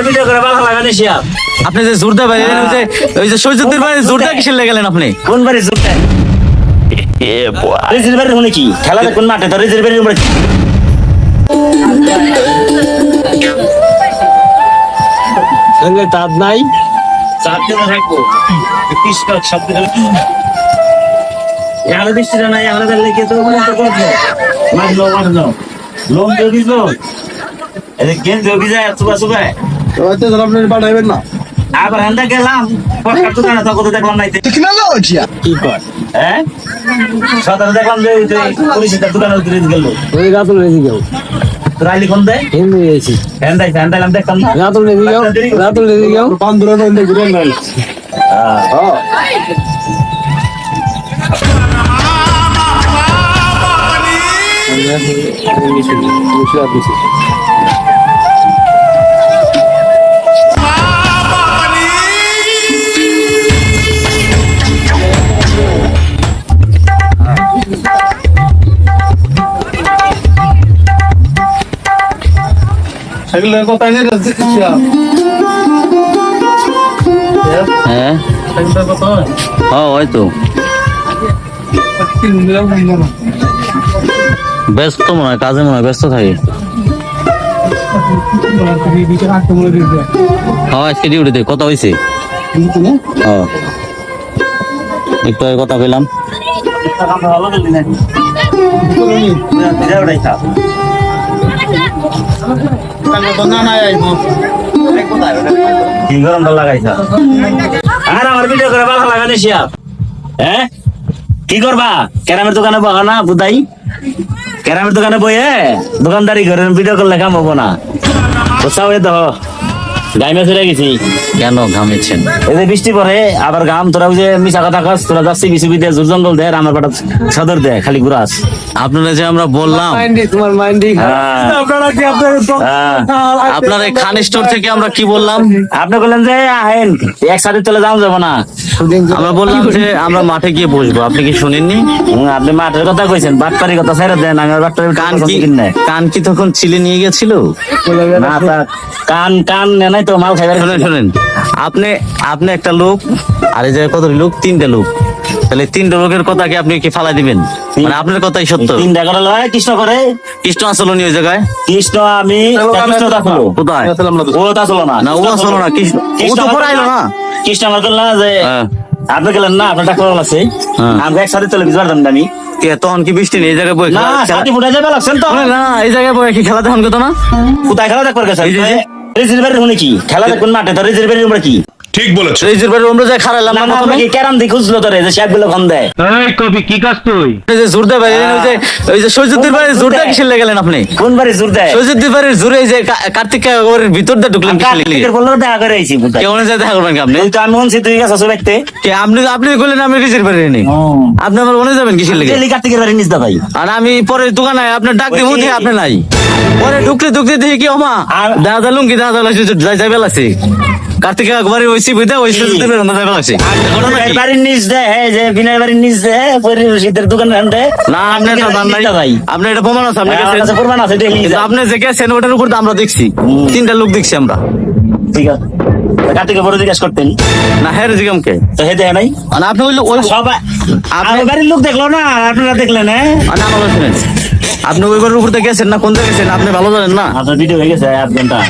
আমার ভিডিও করে ভালো লাগানি শিয়াব আপনি যে জোরদা ভাই ওই যে ওই যে সৈয়দুদ্দিন ভাই জোরদা কিসের লেগে গেলেন আপনি? কোন বাড়ি জুটটা রিজের বাড়ি কি? খেলা দেখুন মাঠে? তো রিজের বাড়ি উপরে সঙ্গে চাঁদ নাই। চার দিন থাকব? কৃষ্ণ শব্দ এখানে বৃষ্টিটা নাই? এখানে দেখলে তো মারলো মারলো। লোন দিয়ে দিল। এদের গেঞ্জি অভি যায় সুবা সুবা হয়তো আপনার পাঠাইবেন না। আবার হান্দা গেলাম পটকার দোকানে তো কত দেখলাম নাই টেকনোলজিয়া কি কর হ্যাঁ? সকালে দেখলাম যে ওই দোকানে উতরে গেল। ওই রাতুল রেজি যাও রাইলি কোন দেয় হিন্দু এসি। হ্যান্দাই হ্যান্দাইলাম দেখতাম না। রাতুল রেজি যাও রাতুল রেজি যাও পান্দুরা নন্দে ঘুরে নাইল হ্যাঁ। কথা নেই হ্যাঁ? ও হয়তো ব্যস্ত মনে হয় কাজে মনে হয় ব্যস্ত থাকে। হ্যাঁ আজকে ডিউটিতে কথা হয়েছে হ্যাঁ। একটু কথা পেলাম গরমটা লাগাইছা আর আমার ভিডিও করে কি করবা? ক্যারামের দোকানে বহা না বুদাই ক্যারামের দোকানে বইয়ে দোকানদারি করে ভিডিও করলে কাম হব না বুঝছাও এ তো। গাইমে গেছি। কেন ঘামেছেন? এই যে বৃষ্টি পরে আবার গাম তোরা ওই যে মিশা কথা কাজ তোরা যাচ্ছি জোর জঙ্গল দেয় আমার পাটা সদর দেয় খালি ঘুরাস আপনারা যে আমরা বললাম তোমার মাইন্ডি হ্যাঁ। আপনারা কি আপনার হ্যাঁ। আপনার এই খান স্টোর থেকে আমরা কি বললাম? আপনি বললেন যে আহেন একসাথে চলে যাও যাব না। আমরা বললাম যে আমরা মাঠে গিয়ে বসবো আপনি কি শুনেননি? আপনি মাঠের কথা কইছেন বাটপারি কথা ছেড়ে দেন আমার বাটপারি কান কি কান কি তখন ছিলে নিয়ে গেছিল? না কান কান নেই তো মাল খাইবার শোনেন শোনেন। আপনি আপনি একটা লোক আর এই জায়গায় কত লোক? তিনটা লোক। তাহলে তিনটা লোকের কথা কি আপনি কি ফালাই দিবেন? মানে আপনার কথাই সত্য। তিন টাকা লয় কৃষ্ণ করে। কৃষ্ণ আসলো নি ওই জায়গায়? কৃষ্ণ আমি কৃষ্ণ থাকল কোথায়? ও তা চলো না না ও আসলো না কৃষ্ণ ও তো পরে না কৃষ্ণ আমার না যে হ্যাঁ। আপনি গেলেন না আপনার ডাক্তার আছে হ্যাঁ। আমি একসাথে চলে তখন কি বৃষ্টি নেই? এই জায়গায় বই না খেলা- যাবে লাগছেন তো। না এই জায়গায় বই কি খেলা দেখান কথা না? কোথায় খেলা দেখবার গেছে যে- যে- রিজির বাড়ি শুনে কি? খেলা দেখুন মাঠে তো রিজার্ভের বাড়ির উপরে কি? ঠিক বলেছ। এই যে বাড়ি আমরা যাই খারাইলাম না কি ক্যারাম দিয়ে খুঁজলো তোরে যে ফোন দেয়। এই যে জোরদা ভাই ওই যে ওই যে সৈয়দুদ্দিন ভাই জোরদা কিসের লেগে গেলেন আপনি? কোন বাড়ি জোর দেয়? সৈয়দুদ্দিন জোরে এই যে কার্তিক কাকার ভিতর দিয়ে ঢুকলেন কার্তিকের বলল দেখা করে আইছি বুঝাই কেমন যায় দেখা করবেন আপনি? তো আমি শুনছি তুই দেখতে। কে আপনি আপনি বললেন আমি রিজের বাড়ি নেই আপনি আমার মনে যাবেন কিসের লেগে? ডেলি কার্তিকের বাড়ি নিস দা ভাই। আর আমি পরে দোকানে আপনার ডাক দিব কি? আপনি নাই। পরে ঢুকতে ঢুকতে দেখি কি ওমা আর- দাদা লুঙ্গি দাদা লাগছে যাই যাই বেলাছে। কার্তিক একবারে ওইসি বুঝতে ওই বাড়ির নিচ দেয় হ্যাঁ যে বিনয় বাড়ির নিচ রশিদের দোকান রান দেয় না আপনার নাই ভাই। আপনার এটা প্রমাণ আছে গেছেন কাছে প্রমাণ আছে দেখি। আপনি যে গেছেন ওটার উপর আমরা দেখছি। তিনটা লোক দেখছি আমরা। ঠিক আছে। বড় জিজ্ঞাসা করতেন। না হ্যাঁ জিগাম কে? তো হে দেয় নাই। আর আপনি ওই ওই সবাই আপনি- বাড়ির লোক দেখল না আপনারা দেখলেন হ্যাঁ? না আমার আপনি ওই ঘরের উপর দিয়ে গেছেন না কোন জায়গায় গেছেন? আপনি ভালো জানেন না? আপনার ভিডিও হয়ে গেছে আধ ঘণ্টা।